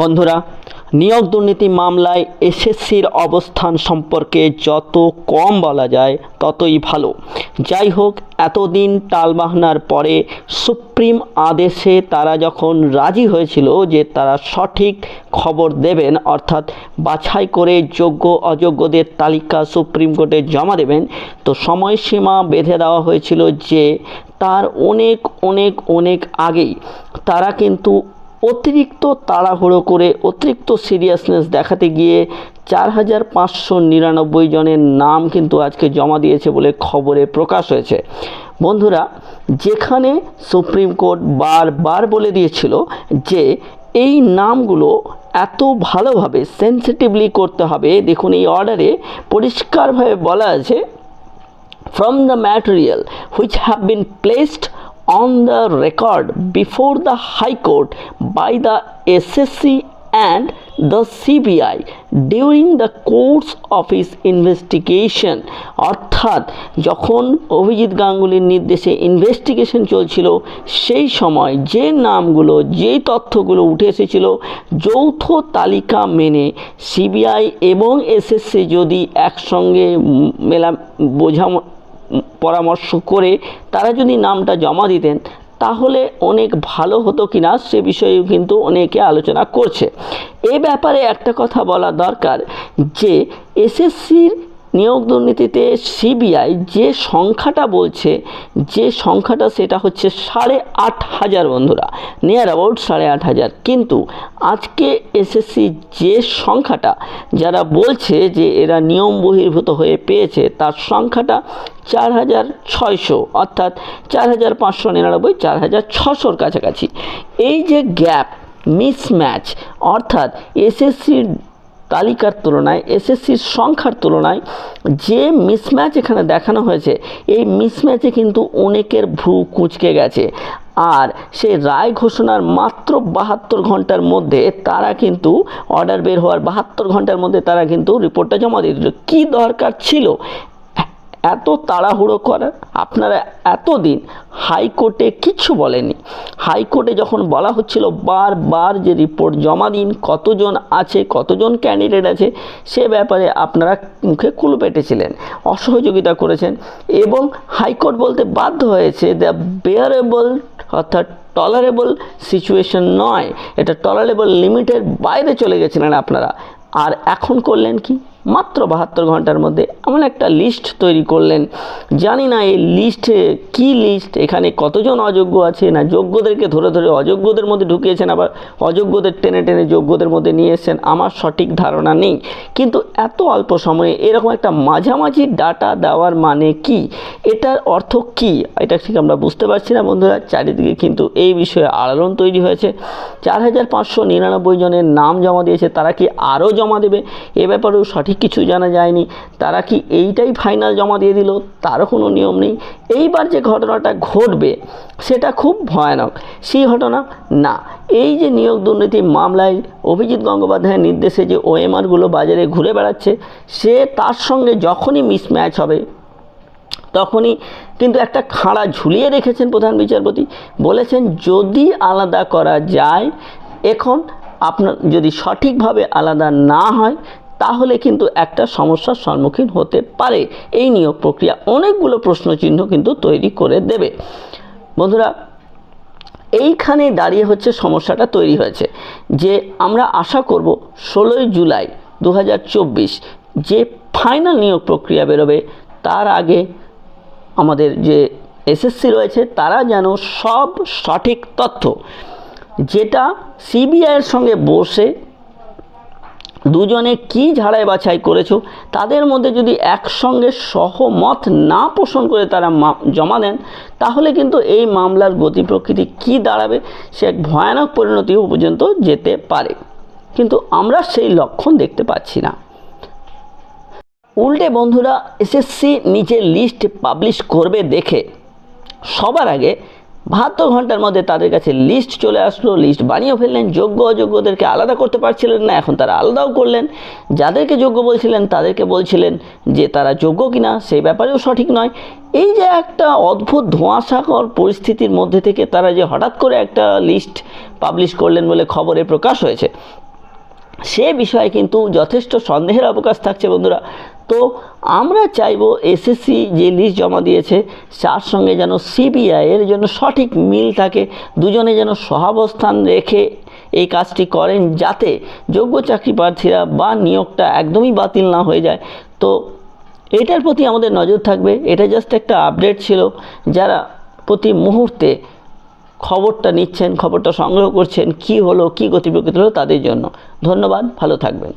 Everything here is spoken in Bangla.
বন্ধুরা, নিয়োগ দুর্নীতি মামলায় এসএসসির অবস্থান সম্পর্কে যত কম বলা যায় ততই ভালো। যাই হোক, এতদিন টালবাহানার পরে সুপ্রিম আদেশে তারা যখন রাজি হয়েছিল যে তারা সঠিক খবর দেবেন, অর্থাৎ বাছাই করে যোগ্য অযোগ্যদের তালিকা সুপ্রিম কোর্টে জমা দেবেন, তো সময়সীমা বেঁধে দেওয়া হয়েছিল যে তার অনেক অনেক অনেক আগেই। তারা কিন্তু অতিরিক্ত তাড়াহুড়ো করে অতিরিক্ত সিরিয়াসনেস দেখাতে গিয়ে চার হাজার পাঁচশো নিরানব্বই জনের নাম কিন্তু আজকে জমা দিয়েছে বলে খবরে প্রকাশ হয়েছে। বন্ধুরা, যেখানে সুপ্রিম কোর্ট বারবার বলে দিয়েছিল যে এই নামগুলো এত ভালোভাবে সেন্সিটিভলি করতে হবে, দেখুন এই অর্ডারে পরিষ্কারভাবে বলা আছে, from the material which have been placed on the record before the High Court by the SSC and the CBI during the course of its investigation. অর্থাৎ, যখন অভিজিৎ গাঙ্গুলির নির্দেশে ইনভেস্টিগেশন চলছিল, সেই সময় যে নামগুলো, যে তথ্যগুলো উঠে এসেছিল, যৌথ তালিকা মেনে সিবিআই এবং এসএসসি যদি একসঙ্গে মেলা বোঝা পরামর্শ করে তারা যদি নামটা জমা দিতেন, তাহলে অনেক ভালো হতো কিনা সে বিষয়েও কিন্তু অনেকে আলোচনা করছে। এ ব্যাপারে একটা কথা বলা দরকার যে, এসএসসির নিয়োগ দুর্নীতিতে সিবিআই যে সংখ্যাটা বলছে, যে সংখ্যাটা সেটা হচ্ছে সাড়ে আট হাজার বন্ধুরা নিয়ার অ্যাবাউট সাড়ে আট হাজার। কিন্তু আজকে এসএসসি যে সংখ্যাটা, যারা বলছে যে এরা নিয়ম বহির্ভূত হয়ে পেয়েছে, তার সংখ্যাটা চার হাজার ছয়শো, অর্থাৎ চার হাজার পাঁচশো নিরানব্বই, চার হাজার ছশোর কাছাকাছি। এই যে গ্যাপ মিসম্যাচ অর্থাৎ এসএসসির তালিকার তুলনায়, এসএসসির সংখ্যার তুলনায় যে মিসম্যাচ এখানে দেখানো হয়েছে, এই মিসম্যাচে কিন্তু অনেকের ভ্রু কুঁচকে গেছে। আর সেই রায় ঘোষণার মাত্র বাহাত্তর ঘণ্টার মধ্যে তারা কিন্তু অর্ডার বের হওয়ার বাহাত্তর ঘণ্টার মধ্যে তারা কিন্তু রিপোর্টটা জমা দিয়ে দিল। কী দরকার ছিল? এত তাড়াহুড়ো করার আপনারা এতদিন হাইকোর্টে কিচ্ছু বলেনি হাইকোর্টে যখন বলা হচ্ছিল বারবার যে রিপোর্ট জমা দিন, কতজন আছে, কতজন ক্যান্ডিডেট আছে, সে ব্যাপারে আপনারা মুখে কুলু পেটেছিলেন, অসহযোগিতা করেছেন এবং হাইকোর্ট বলতে বাধ্য হয়েছে দ্য বেয়ারেবল অর্থাৎ টলারেবল সিচুয়েশন নয়। এটা টলারেবল লিমিটের বাইরে চলে গেছিলেন আপনারা। আর এখন করলেন কি? মাত্র বাহাত্তর ঘণ্টার মধ্যে এমন একটা লিস্ট তৈরি করলেন। জানি না এই লিস্টে কি লিস্ট এখানে কতজন অযোগ্য আছে না যোগ্যদেরকে ধরে ধরে অযোগ্যদের মধ্যে ঢুকিয়েছেন, আবার অযোগ্যদের টেনে টেনে যোগ্যদের মধ্যে নিয়ে এসেছেন, আমার সঠিক ধারণা নেই। কিন্তু এত অল্প সময়ে এরকম একটা মাঝামাঝি ডাটা দেওয়ার মানে কি? এটার অর্থ কি? এটা ঠিক আমরা বুঝতে পারছি না বন্ধুরা, চারিদিকে কিন্তু এই বিষয়ে আলোড়ন তৈরি হয়েছে। চার হাজার পাঁচশো নিরানব্বই জনের নাম জমা দিয়েছে, তারা কি আরও জমা দেবে? এ ব্যাপারেও সঠিক কিছু জানা যায়নি। তারা কি এইটাই ফাইনাল জমা দিয়ে দিল? তারও কোনো নিয়ম নেই। এইবার যে ঘটনাটা ঘটবে, সেটা খুব ভয়ানক। সেই ঘটনা না। এই যে নিয়োগ দুর্নীতি মামলায় অভিজিৎ গঙ্গোপাধ্যায়ের নির্দেশে যে ওএমআরগুলো বাজারে ঘুরে বেড়াচ্ছে, সে তার সঙ্গে যখনই মিসম্যাচ হবে, তখনই কিন্তু একটা খাড়া ঝুলিয়ে রেখেছেন প্রধান বিচারপতি। বলেছেন, যদি আলাদা করা যায়, এখন আপনার যদি সঠিকভাবে আলাদা না হয় তাহলে কিন্তু একটা সমস্যার সম্মুখীন হতে পারে। এই নিয়োগ প্রক্রিয়া অনেকগুলো প্রশ্নচিহ্ন কিন্তু তৈরি করে দেবে। বন্ধুরা, এইখানে দাঁড়িয়ে হচ্ছে সমস্যাটা তৈরি হয়েছে যে আমরা আশা করব ষোলোই জুলাই দু হাজার চব্বিশ যে ফাইনাল নিয়োগ প্রক্রিয়া বেরোবে, তার আগে আমাদের যে এসএসসি রয়েছে, তারা যেন সব সঠিক তথ্য, যেটা সিবিআইয়ের সঙ্গে বসে দুজনে কি ঝাড়াই বাছাই করেছ? তাদের মধ্যে যদি একসঙ্গে সহমত না পোষণ করে তারা জমা দেন, তাহলে কিন্তু এই মামলার গতি প্রকৃতি কী দাঁড়াবে? সে এক ভয়ানক পরিণতিও পর্যন্ত যেতে পারে। কিন্তু আমরা সেই লক্ষণ দেখতে পাচ্ছি না। উল্টে বন্ধুরা, এসএসসি নিজের লিস্ট পাবলিশ করবে দেখে। সবার আগে বাহাত্তর ঘণ্টার মধ্যে তাদের কাছে লিস্ট চলে আসলো লিস্ট বানিয়ে ফেললেন, যোগ্য অযোগ্যদেরকে আলাদা করতে পারছিলেন না, এখন তারা আলাদাও করলেন। যাদেরকে যোগ্য বলছিলেন, তাদেরকে বলছিলেন যে তারা যোগ্য কিনা সেই ব্যাপারেও সঠিক নয়। এই যে একটা অদ্ভুত ধোঁয়াশাকর পরিস্থিতির মধ্যে থেকে তারা যে হঠাৎ করে একটা লিস্ট পাবলিশ করলেন বলে খবরে প্রকাশ হয়েছে, সে বিষয়ে কিন্তু যথেষ্ট সন্দেহের অবকাশ থাকছে বন্ধুরা। তো আমরা চাইব এসএসসি যে লিস্ট জমা দিয়েছে, তার সঙ্গে যেন সিবিআই এর জন্য সঠিক মিল থাকে, দুজনে যেন সহাবস্থান রেখে এই কাজটি করেন যাতে যোগ্য চাকরি প্রার্থীরা বা নিয়োগটা একদমই বাতিল না হয়ে যায়। তো এটার প্রতি আমাদের নজর থাকবে। এটা জাস্ট একটা আপডেট ছিল, যারা প্রতি মুহূর্তে খবরটা নিচ্ছেন, খবরটা সংগ্রহ করছেন, কি হলো, কি গতি হলো তাদের জন্য। ধন্যবাদ, ভালো থাকবেন।